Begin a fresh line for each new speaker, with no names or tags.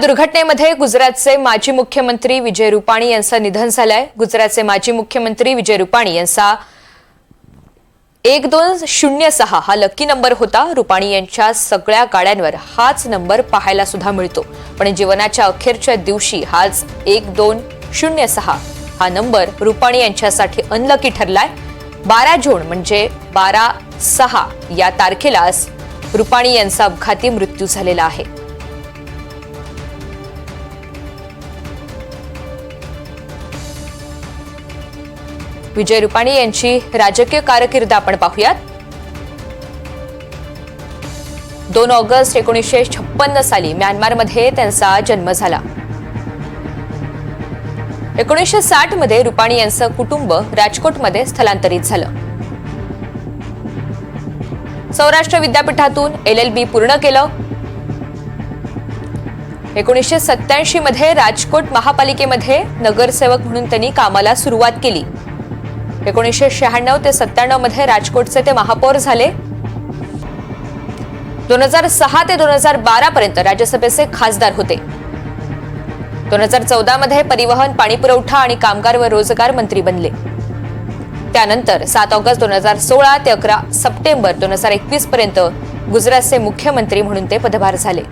दुर्घटनेमध्ये गुजरातचे माजी मुख्यमंत्री विजय रुपाणी यांचं निधन झालंय. गुजरातचे माजी मुख्यमंत्री विजय रुपाणी यांचा एक दोन शून्य सहा हा लकी नंबर होता. रुपाणी यांच्या सगळ्या गाड्यांवर हाच नंबर पाहायला सुद्धा मिळतो. पण जीवनाच्या अखेरच्या दिवशी हाच एक दोन शून्य सहा हा नंबर रुपाणी यांच्यासाठी अनलकी ठरलाय. बारा जून म्हणजे बारा सहा या तारखेलाच रुपाणी यांचा अपघाती मृत्यू झालेला आहे. विजय रुपाणी यांची राजकीय कारकीर्द आपण पाहूयात. दोन ऑगस्ट एकोणीसशे छप्पन्न साली म्यानमारमध्ये त्यांचा जन्म झाला. एकोणीसशे साठमध्ये रुपाणी यांचं कुटुंब राजकोटमध्ये स्थलांतरित झालं. सौराष्ट्र विद्यापीठातून एल एल बी पूर्ण केलं. एकोणीसशे सत्याऐंशी मध्ये राजकोट महापालिकेमध्ये नगरसेवक म्हणून त्यांनी कामाला सुरुवात केली. एकोणीसशे शहाण्णव ते सत्त्याण्णवमध्ये राजकोटचे ते महापौर झाले. दोन हजार सहा ते दोन हजार बारा पर्यंत राज्यसभेचे खासदार होते. दोन हजार चौदा मध्ये परिवहन पाणीपुरवठा आणि कामगार व रोजगार मंत्री बनले. त्यानंतर सात ऑगस्ट दोन हजार सोळा ते अकरा सप्टेंबर दोन हजार एकवीस पर्यंत गुजरातचे मुख्यमंत्री म्हणून ते पदभार झाले.